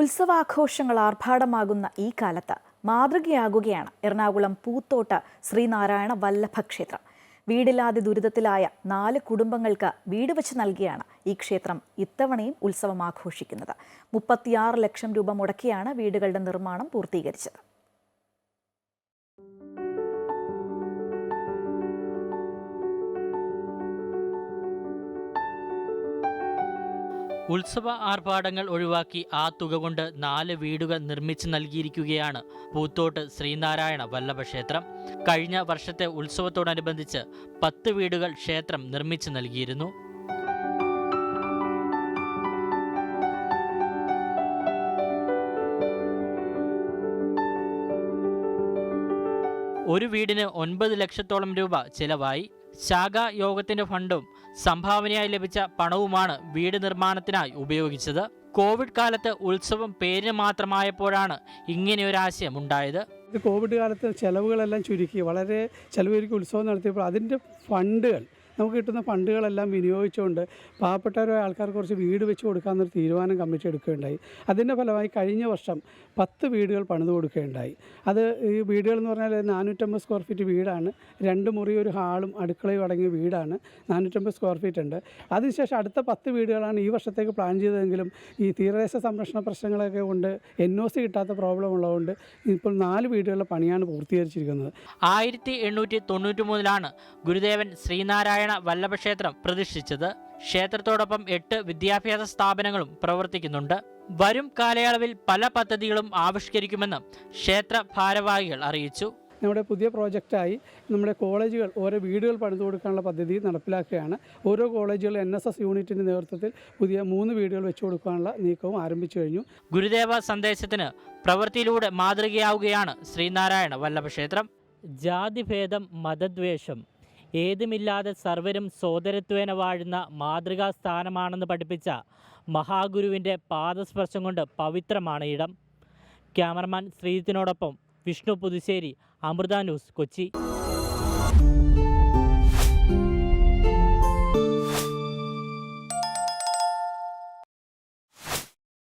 ഉത്സവാഘോഷങ്ങൾ ആർഭാടമാകുന്ന ഈ കാലത്ത് മാതൃകയാകുകയാണ് എറണാകുളം പൂത്തോട്ട ശ്രീനാരായണ വല്ലഭ ക്ഷേത്രം. വീടില്ലാതെ ദുരിതത്തിലായ നാല് കുടുംബങ്ങൾക്ക് വീട് വെച്ച് നൽകിയാണ് ഈ ക്ഷേത്രം ഇത്തവണയും ഉത്സവം ആഘോഷിക്കുന്നത്. മുപ്പത്തിയാറ് ലക്ഷം രൂപ മുടക്കിയാണ് വീടുകളുടെ നിർമ്മാണം പൂർത്തീകരിച്ചത്. ഉത്സവ ആർഭാടങ്ങൾ ഒഴിവാക്കി ആ തുക കൊണ്ട് നാല് വീടുകൾ നിർമ്മിച്ചു നൽകിയിരിക്കുകയാണ് പൂത്തോട്ട് ശ്രീനാരായണ വല്ലഭ ക്ഷേത്രം കഴിഞ്ഞ വർഷത്തെ ഉത്സവത്തോടനുബന്ധിച്ച് പത്ത് വീടുകൾ ക്ഷേത്രം നിർമ്മിച്ചു നൽകിയിരുന്നു. ഒരു വീടിന് ഒൻപത് ലക്ഷത്തോളം രൂപ ചിലവായി. ശാഖാ യോഗത്തിന്റെ ഫണ്ടും സംഭാവനയായി ലഭിച്ച പണവുമാണ് വീട് നിർമ്മാണത്തിനായി ഉപയോഗിച്ചത്. കോവിഡ് കാലത്ത് ഉത്സവം പേരിന് മാത്രമായപ്പോഴാണ് ഇങ്ങനെയൊരാശയം ഉണ്ടായത് കോവിഡ് കാലത്ത് ചെലവുകളെല്ലാം ചുരുക്കി. വളരെ ചെലവ് ഉത്സവം നടത്തിയപ്പോൾ അതിന്റെ ഫണ്ടുകൾ നമുക്ക് കിട്ടുന്ന ഫണ്ടുകളെല്ലാം വിനിയോഗിച്ചുകൊണ്ട് പാവപ്പെട്ടവരായ ആൾക്കാർക്ക് കുറച്ച് വീട് വെച്ച് കൊടുക്കാമെന്നൊരു തീരുമാനം കമ്മിറ്റി എടുക്കുകയുണ്ടായി. അതിന്റെ ഫലമായി കഴിഞ്ഞ വർഷം പത്ത് വീടുകൾ പണിത് കൊടുക്കുകയുണ്ടായി. അത് ഈ വീടുകൾ എന്ന് പറഞ്ഞാൽ നാനൂറ്റമ്പത് സ്ക്വയർ ഫീറ്റ് വീടാണ്. രണ്ട് മുറി ഒരു ഹാളും അടുക്കളയും അടങ്ങിയ വീടാണ്. നാനൂറ്റമ്പത് സ്ക്വയർ ഫീറ്റ് ഉണ്ട്. അതിനുശേഷം അടുത്ത പത്ത് വീടുകളാണ് ഈ വർഷത്തേക്ക് പ്ലാൻ ചെയ്തതെങ്കിലും ഈ തീരദേശ സംരക്ഷണ പ്രശ്നങ്ങളൊക്കെ കൊണ്ട് എൻ ഒ സി കിട്ടാത്ത പ്രോബ്ലം ഉള്ളതുകൊണ്ട് ഇപ്പോൾ നാല് വീടുകളുടെ പണിയാണ് പൂർത്തീകരിച്ചിരിക്കുന്നത്. ആയിരത്തി എണ്ണൂറ്റി തൊണ്ണൂറ്റി മൂന്നിലാണ് ഗുരുദേവൻ ശ്രീനാരായണ വല്ലഭക്ഷേത്രം പ്രതിഷ്ഠിച്ചത്. ക്ഷേത്രത്തോടൊപ്പം എട്ട് വിദ്യാഭ്യാസ സ്ഥാപനങ്ങളും പ്രവർത്തിക്കുന്നുണ്ട്. വരും കാലയളവിൽ പല പദ്ധതികളും ആവിഷ്കരിക്കുമെന്ന് ക്ഷേത്ര ഭാരവാഹികൾ അറിയിച്ചു. നമ്മുടെ പുതിയ പ്രോജക്റ്റായി നമ്മുടെ കോളേജുകൾ ഓരോ വീടുകൾ പണിതു കൊടുക്കാനുള്ള പദ്ധതി നടപ്പിലാക്കുകയാണ്. ഓരോ കോളേജുകൾ എൻ എസ് എസ് യൂണിറ്റിന്റെ നേതൃത്വത്തിൽ പുതിയ മൂന്ന് വീടുകൾ വെച്ചു കൊടുക്കാനുള്ള നീക്കവും ആരംഭിച്ചു കഴിഞ്ഞു. ഗുരുദേവ സന്ദേശത്തിന് പ്രവൃത്തിയിലൂടെ മാതൃകയാവുകയാണ് ശ്രീനാരായണ വല്ലഭക്ഷേത്രം. ജാതിഭേദം മതദ്വേഷം ഏതുമില്ലാതെ സർവരും സോദരത്വേന വാഴുന്ന മാതൃകാ സ്ഥാനമാണെന്ന് പഠിപ്പിച്ച മഹാഗുരുവിന്റെ പാദസ്പർശം കൊണ്ട് പവിത്രമാണ് ഇടം. ക്യാമറമാൻ ശ്രീജിത്തിനോടൊപ്പം വിഷ്ണു പുതുശ്ശേരി അമൃത ന്യൂസ് കൊച്ചി.